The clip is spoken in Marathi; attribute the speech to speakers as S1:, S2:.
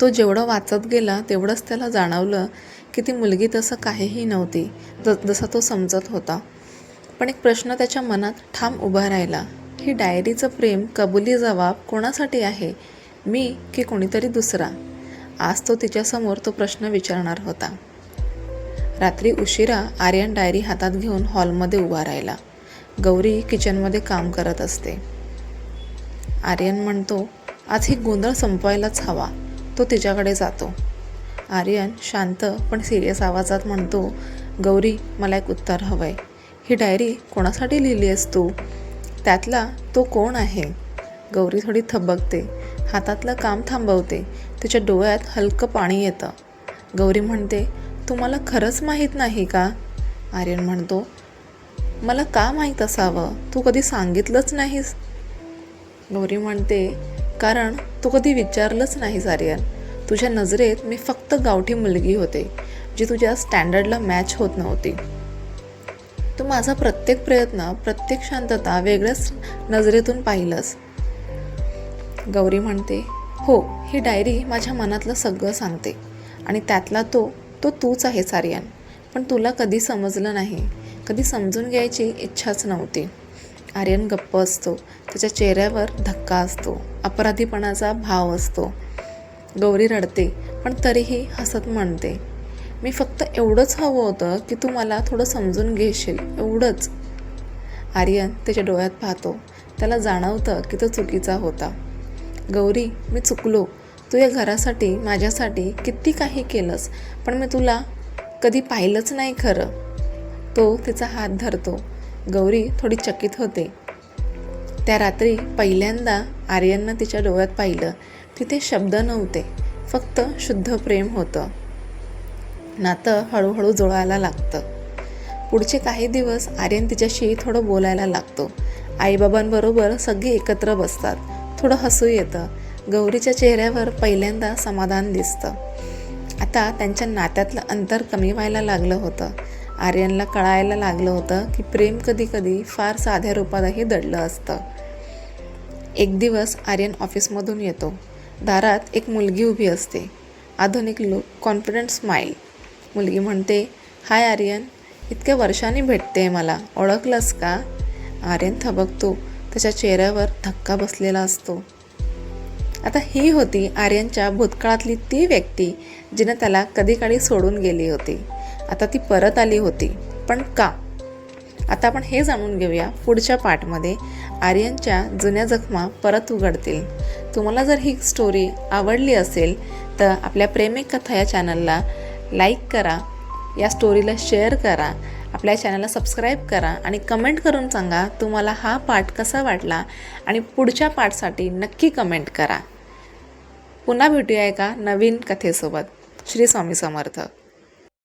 S1: तो जेवढं वाचत गेला तेवढंच त्याला जाणवलं की ती मुलगी तसं काहीही नव्हती ज जसा तो समजत होता. पण एक प्रश्न त्याच्या मनात ठाम उभा राहिला. ही डायरीचं प्रेम कबुली जबाब कोणासाठी आहे? मी की कोणीतरी दुसरा? आज तो तिच्यासमोर तो प्रश्न विचारणार होता. रात्री उशिरा आर्यन डायरी हातात घेऊन हॉलमध्ये उभा राहिला. गौरी किचनमध्ये काम करत असते. आर्यन म्हणतो आज ही गोंधळ संपवायलाच हवा. तो तिच्याकडे जातो. आर्यन शांत पण सिरियस आवाजात म्हणतो गौरी मला एक उत्तर हवं आहे ही डायरी कोणासाठी लिहिली आहेस तू? त्यातला तो कोण आहे? गौरी थोडी थबकते. हातातलं काम थांबवते. तिच्या डोळ्यात हलकं पाणी येतं. गौरी म्हणते तुम्हाला खरंच माहीत नाही का? आर्यन म्हणतो मला का माहीत असावं? तू कधी सांगितलंच नाहीस. गौरी म्हणते कारण तू कधी विचारलंच नाहीस आर्यन तुझ्या नजरेत मी फक्त गावठी मुलगी होते जी तुझ्या स्टँडर्डला मॅच होत नव्हती. तू माझा प्रत्येक प्रयत्न प्रत्येक शांतता वेगळ्याच नजरेतून पाहिलंस. गौरी म्हणते हो ही डायरी माझ्या मनातलं सगळं सांगते आणि त्यातला तो तो तूच आहेस आर्यन पण तुला कधी समजलं नाही. कधी समजून घ्यायची इच्छाच नव्हती. आर्यन गप्प असतो. त्याच्या चेहऱ्यावर धक्का असतो. अपराधीपणाचा भाव असतो. गौरी रडते पण तरीही हसत म्हणते मी फक्त एवढंच हवं होतं की तू मला थोडं समजून घेशील एवढंच. आर्यन त्याच्या डोळ्यात पाहतो. त्याला जाणवतं की तो चुकीचा होता. गौरी मी चुकलो. तू या घरासाठी माझ्यासाठी किती काही केलंस पण मी तुला कधी पाहिलंच नाही खरं. तो तिचा हात धरतो. गौरी थोडी चकित होते. त्या रात्री पहिल्यांदा आर्यननं तिच्या डोळ्यात पाहिलं. तिथे शब्द नव्हते फक्त शुद्ध प्रेम होतं. नातं हळूहळू जुळायला लागतं. पुढचे काही दिवस आर्यन तिच्याशी थोडं बोलायला लागतो. आईबाबांबरोबर सगळी एकत्र बसतात. थोडं हसू येतं. गौरीच्या चेहऱ्यावर पहिल्यांदा समाधान दिसतं. आता त्यांच्या नात्यातलं अंतर कमी व्हायला लागलं होतं. आर्यनला कळायला लागलं होतं की प्रेम कधी कधी फार साध्या रूपातही दडलं असतं. एक दिवस आर्यन ऑफिसमधून येतो. दारात एक मुलगी उभी असते. आधुनिक लुक कॉन्फिडंट स्माईल मुलगी म्हणते हाय आर्यन इतक्या वर्षांनी भेटते मला. ओळखलंस का? आर्यन थबकतो. त्याच्या चेहऱ्यावर धक्का बसलेला असतो. आता ही होती आर्यनच्या भूतकाळातली ती व्यक्ती जिनं त्याला कधी काळी सोडून गेली होती. आता ती परत आली होती. पण का? आता आपण हे जाणून घेऊया पुढच्या पार्टमध्ये आर्यनच्या जुन्या जखमा परत उघडतील. तुम्हाला जर ही स्टोरी आवडली असेल तर आपल्या प्रेमिक कथा या चॅनलला लाईक करा. या स्टोरीला शेअर करा. आपल्या चॅनलला सबस्क्राईब करा आणि कमेंट करून सांगा तुम्हाला हा पार्ट कसा वाटला आणि पुढच्या पार्टसाठी नक्की कमेंट करा. पुन्हा भेटूया एका नवीन कथेसोबत. श्री स्वामी समर्थ.